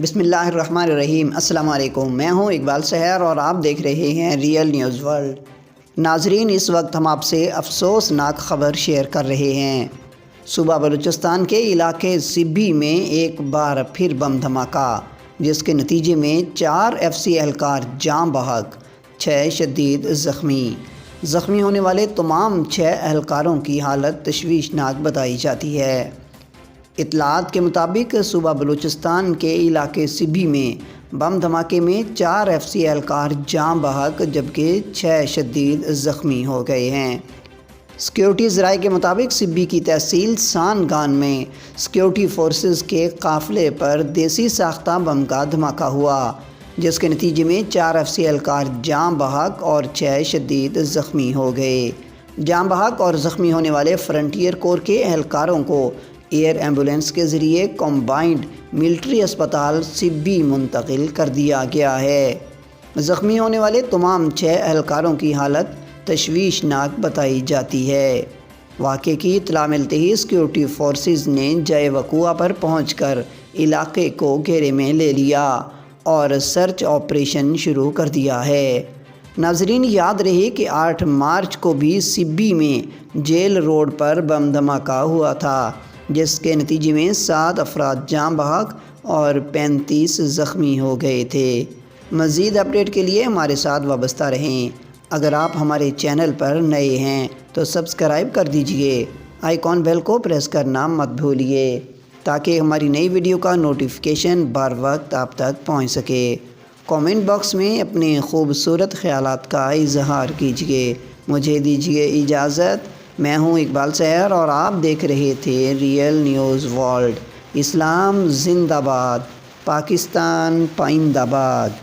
बिसमीम अल्लाम मैं हूँ इकबाल सहर और आप देख रहे हैं रियल न्यूज़ वर्ल्ड। नाजरीन, इस वक्त हम आपसे अफसोसनाक खबर शेयर कर रहे हैं। सूबा बलूचिस्तान के इलाके सिब्बी में एक बार फिर बम धमाका, जिसके नतीजे में चार एफ़ सी एहलकार जाम बहक छः शदीद ज़ख्मी। ज़ख्मी होने वाले तमाम छः एहलकारों की हालत तशवीशनाक बताई जाती है। इतलात के मुताबिक सूबा बलूचिस्तान के इलाके सिबी में बम धमाके में चार एफ़ सी एहलकार जाम बहक, जबकि छः शदीद ज़ख्मी हो गए हैं। सिक्योरिटी ज़राए के मुताबिक सिब्बी की तहसील सान गान में सिक्योरिटी फोर्सेस के काफ़िले पर देसी साख्ता बम का धमाका हुआ, जिसके नतीजे में चार एफ़ सी एहलकार जाम बहक और छः शदीद ज़ख्मी हो गए। जाम बहक और ज़ख्मी होने वाले फ्रंटियर कोर के एहलकारों को एयर एंबुलेंस के ज़रिए कम्बाइंड मिलिट्री अस्पताल सिब्बी मुंतकिल कर दिया गया है। ज़ख्मी होने वाले तमाम छः एहलकारों की हालत तशवीशनाक बताई जाती है। वाक़े की इतला मिलते ही सिक्योरिटी फोर्सेस ने जय वकुआ पर पहुँच कर इलाके को घेरे में ले लिया और सर्च ऑपरेशन शुरू कर दिया है। नाजरीन, याद रहे कि 8 मार्च को भी सिब्बी में जेल रोड पर बम धमाका हुआ था। जिसके नतीजे में सात अफराद जाम बहक और पैंतीस ज़ख्मी हो गए थे। मज़ीद अपडेट के लिए हमारे साथ वाबस्ता रहें। अगर आप हमारे चैनल पर नए हैं तो सब्सक्राइब कर दीजिए। आइकॉन बेल को प्रेस करना मत भूलिए, ताकि हमारी नई वीडियो का नोटिफिकेशन बर वक्त आप तक पहुँच सके। कमेंट बॉक्स में अपने खूबसूरत ख्याल का इजहार कीजिए। मुझे दीजिए इजाज़त। मैं हूँ इकबाल सैर और आप देख रहे थे रियल न्यूज़ वर्ल्ड इस्लाम जिंदाबाद, पाकिस्तान पाइंदाबाद।